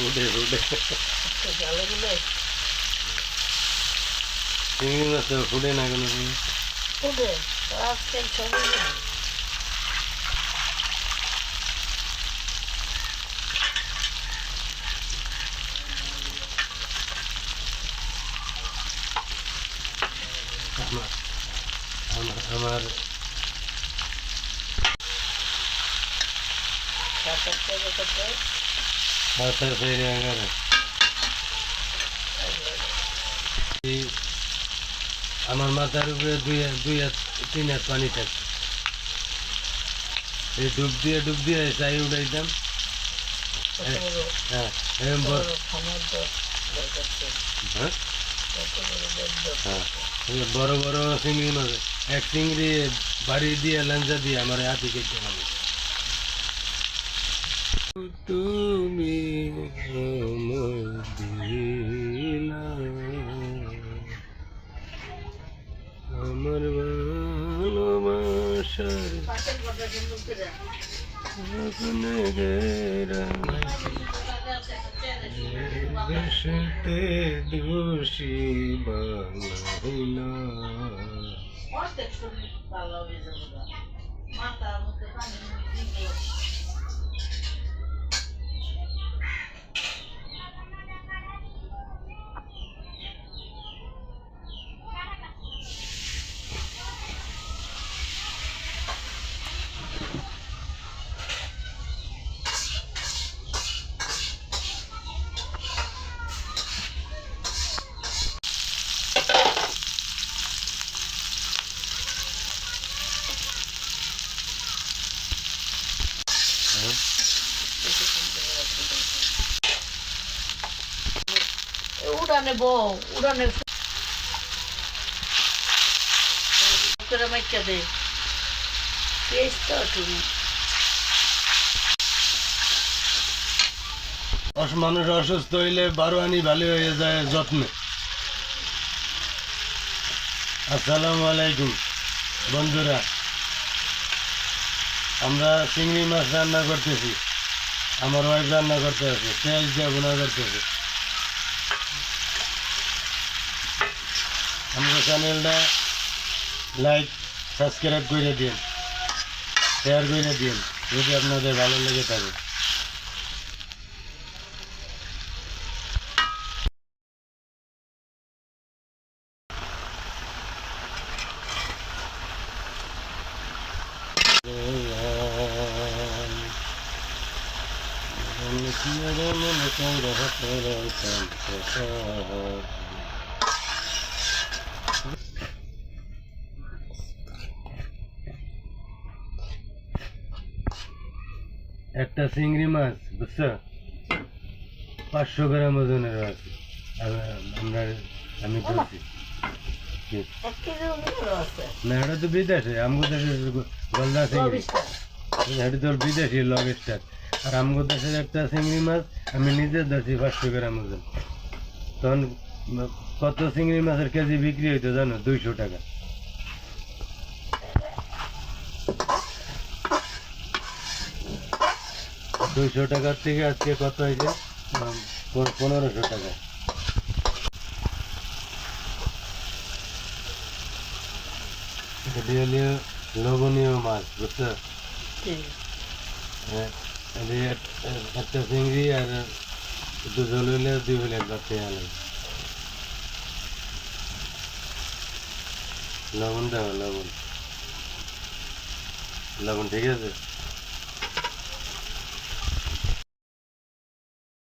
জালে গুলে চিংড়ি মাছ তো ফুটে না কোনো সবাই আমার আমার- আমার। ফেরে আগারে এই আমার মাথার উপরে দুই হাত- দুই হাত তিন হাত পানি এই ডুব দিয়ে ডুব দিয়ে চাই উঠাইতাম হ্যাঁ বড় বড় বেড বড় বড় চিংড়ি মাছ এক চিংড়ি বাড়ি দিয়ে লাঞ্চা দিয়ে আমার হাতে কেটে মানে তুমি আমার ভালোবাসার দেশতে দোষী বাংলা। মানুষ অসুস্থ হইলে বারো আনি ভালো হয়ে যায় যত্নে। আসসালামু আলাইকুম বন্ধুরা। আমরা চিংড়ি মাছ রান্না করতেছি, আমার ওয়াইফ রান্না করতে আছে পেঁয়াজ দিয়ে বোনা করতেছে। আমরা চ্যানেলটা লাইক সাবস্ক্রাইব করে দিন শেয়ার করে দিন, যদি আপনাদের ভালো লেগে থাকে। একটা চিংড়ি মাছ বুঝছ? পাঁচশো গ্রাম ওজনের আছে আমরা আমি আছে। না এটা তো বিদেশে। আমগো দেশে গলদা চিংড়ি। এটা তো বিদেশি লগ স্টার আর আমগো দেশের একটা চিংড়ি মাছ আমি নিজে ধরছি পাঁচশো গ্রাম ওজন। তখন কত চিংড়ি মাছের কেজি বিক্রি হইতো জানো? দুইশো টাকা। দুইশো টাকার থেকে আজকে কত হয়েছে পনেরোশো টাকা। লবণীয় মাছ বুঝছ? হ্যাঁ, একটা চিংড়ি আর একটু জল দুই লবণ দেওয়া লবণ। লবণ ঠিক আছে?